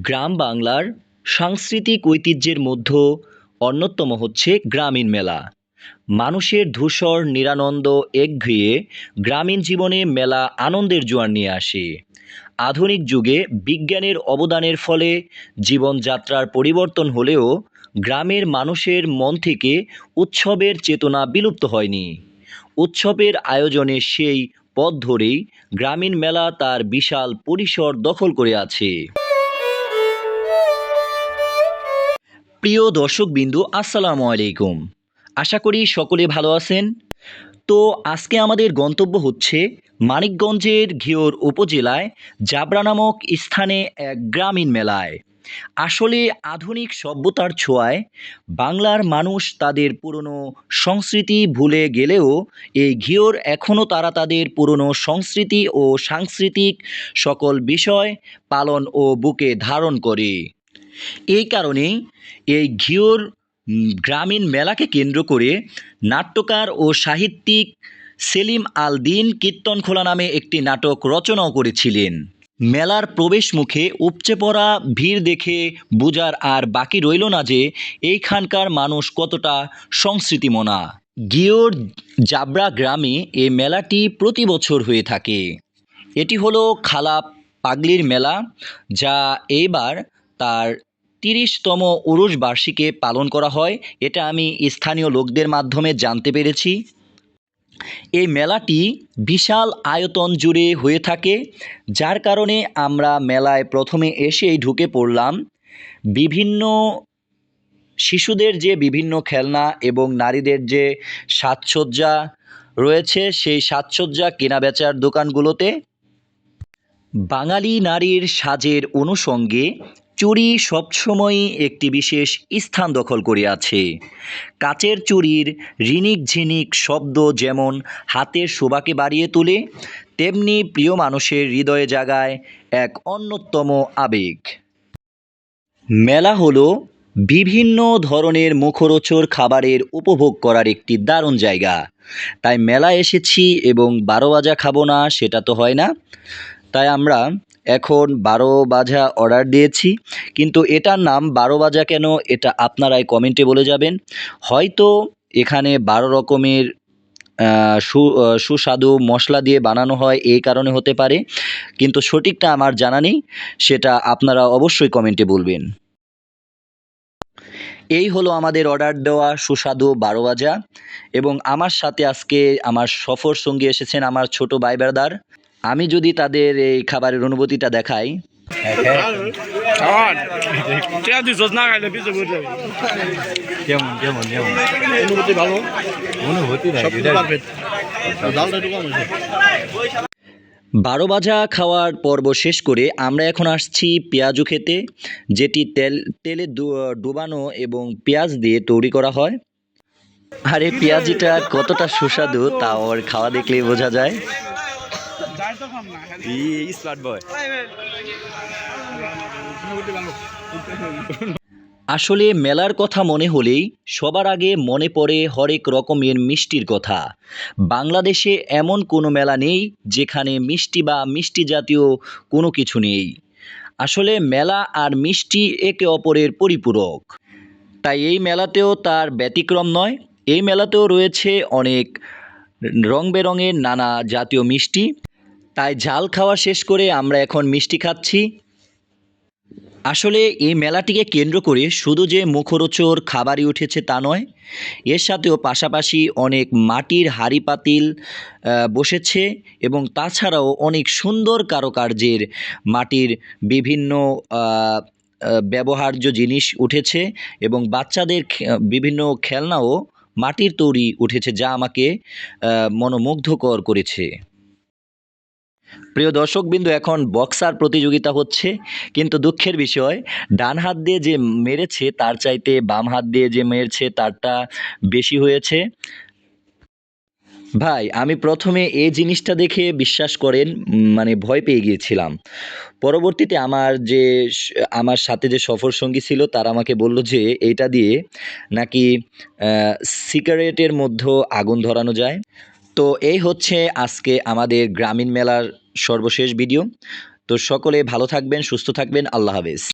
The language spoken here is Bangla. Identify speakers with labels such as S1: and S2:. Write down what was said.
S1: গ্রাম বাংলার সাংস্কৃতিক ঐতিহ্যের মধ্যে অন্যতম হচ্ছে গ্রামীণ মেলা। মানুষের ধূসর, নিরানন্দ, একঘেয়ে গ্রামীণ জীবনে মেলা আনন্দের জোয়ার নিয়ে আসে। আধুনিক যুগে বিজ্ঞানের অবদানের ফলে জীবনযাত্রার পরিবর্তন হলেও গ্রামের মানুষের মন থেকে উৎসবের চেতনা বিলুপ্ত হয়নি। উৎসবের আয়োজনে সেই পথ ধরেই গ্রামীণ মেলা তার বিশাল পরিসর দখল করে আছে। প্রিয় দর্শকবিন্দু, আসসালামু আলাইকুম। আশা করি সকলে ভালো আছেন। তো আজকে আমাদের গন্তব্য হচ্ছে মানিকগঞ্জের ঘিওর উপজেলায় জাবরা নামক স্থানে এক গ্রামীণ মেলায়। আসলে আধুনিক সভ্যতার ছোঁয়ায় বাংলার মানুষ তাদের পুরনো সংস্কৃতি ভুলে গেলেও এই ঘিওর এখনও তারা তাদের পুরনো সংস্কৃতি ও সাংস্কৃতিক সকল বিষয় পালন ও বুকে ধারণ করে। এই কারণেই এই ঘিওর গ্রামীণ মেলাকে কেন্দ্র করে নাট্যকার ও সাহিত্যিক সেলিম আল দিন কীর্তনখোলা নামে একটি নাটক রচনাও করেছিলেন। মেলার প্রবেশ মুখে উপচে পড়া ভিড় দেখে বোঝার আর বাকি রইল না যে এইখানকার মানুষ কতটা সংস্কৃতিমনা। গিওর জাবরা গ্রামে এই মেলাটি প্রতি বছর হয়ে থাকে। এটি হলো খালা পাগলির মেলা, যা এইবার তার তিরিশতম উরুষ বার্ষিকে পালন করা হয়। এটা আমি স্থানীয় লোকদের মাধ্যমে জানতে পেরেছি। এই মেলাটি বিশাল আয়তন জুড়ে হয়ে থাকে, যার কারণে আমরা মেলায় প্রথমে এসেই ঢুকে পড়লাম। বিভিন্ন শিশুদের যে বিভিন্ন খেলনা এবং নারীদের যে সাজসজ্জা রয়েছে, সেই সাজসজ্জা কেনা বেচার দোকানগুলোতে বাঙালি নারীর সাজের অনুষঙ্গে চুড়ি সবসময়ই একটি বিশেষ স্থান দখল করে আছে কাচের চুড়ির রিনিক ঝিনিক শব্দ যেমন হাতের শোভাকে বাড়িয়ে তোলে, তেমনি প্রিয় মানুষের হৃদয়ে জাগায় এক অন্যতম আবেগ। মেলা হলো বিভিন্ন ধরনের মুখরোচর খাবারের উপভোগ করার একটি দারুণ জায়গা। তাই মেলা এসেছি এবং বারো বাজা খাব না, সেটা তো হয় না। তাই আমরা এখন বারো বাজা অর্ডার দিয়েছি। কিন্তু এটার নাম বারো বাজা কেন? এটা আপনারাই কমেন্টে বলে যাবেন। হয়তো এখানে বারো রকমের সু সুস্বাদু মশলা দিয়ে বানানো হয়, এই কারণে হতে পারে। কিন্তু সঠিকটা আমার জানা নেই, সেটা আপনারা অবশ্যই কমেন্টে বলবেন। এই হলো আমাদের অর্ডার দেওয়া সুস্বাদু বারো ভাজা এবং আমার সাথে আজকে আমার সফর সঙ্গী এসেছেন আমার ছোট ভাই ব্রাদার আমি যদি তাদের এই খাবারের অনুভূতিটা দেখাই।
S2: কেমন কেমন কেমন?
S3: অনুভূতি ভালো?
S2: অনুভূতি
S1: বারো ভাজা খাওয়ার পর্ব শেষ করে আমরা এখন আসছি পেঁয়াজু খেতে যেটি তেল তেলে ডু- ডুবানো এবং পেঁয়াজ দিয়ে তৈরি করা হয়। আর এই পেঁয়াজিটা কতটা সুস্বাদু তা ওর খাওয়া দেখলেই বোঝা যায়।
S3: অনুভূতি ভালো
S1: আসলে মেলার কথা মনে হলেই সবার আগে মনে পড়ে হরেক রকমের মিষ্টির কথা। বাংলাদেশে এমন কোনো মেলা নেই যেখানে মিষ্টি বা মিষ্টি জাতীয় কোনো কিছু নেই। আসলে মেলা আর মিষ্টি একে অপরের পরিপূরক। তাই এই মেলাতেও তার ব্যতিক্রম নয়, এই মেলাতেও রয়েছে অনেক রং বেরঙের নানা জাতীয় মিষ্টি। তাই ঝাল খাওয়া শেষ করে আমরা এখন মিষ্টি খাচ্ছি। আসলে এই মেলাটিকে কেন্দ্র করে শুধু যে মুখরোচর খাবারই উঠেছে তা নয়, এর সাথেও পাশাপাশি অনেক মাটির হাড়ি পাতিল বসেছে এবং তাছাড়াও অনেক সুন্দর কারুকার্যের মাটির বিভিন্ন ব্যবহার্য জিনিস উঠেছে এবং বাচ্চাদের বিভিন্ন খেলনাও মাটির তৈরি উঠেছে যা আমাকে মনোমুগ্ধকর করেছে। প্রিয় দর্শকবিন্দু, এখন বক্সার প্রতিযোগিতা হচ্ছে, কিন্তু দুঃখের বিষয়, ডান হাত দিয়ে যে মেরেছে, তার চাইতে বাম হাত দিয়ে যে মেরেছে, তারটা বেশি হয়েছে। ভাই, আমি প্রথমে এই জিনিসটা দেখে বিশ্বাস করেন মানে ভয় পেয়ে গিয়েছিলাম। পরবর্তীতে আমার যে আমার সাথে যে সফর সঙ্গী ছিল, তারা আমাকে বলল যে, এইটা দিয়ে নাকি সিগারেটের মধ্যে আগুন ধরানো যায়? তো এই হচ্ছে আজকে আমাদের গ্রামীণ মেলার সর্বশেষ ভিডিও তো সকলে ভালো থাকবেন, সুস্থ থাকবেন। আল্লাহ হাফেজ।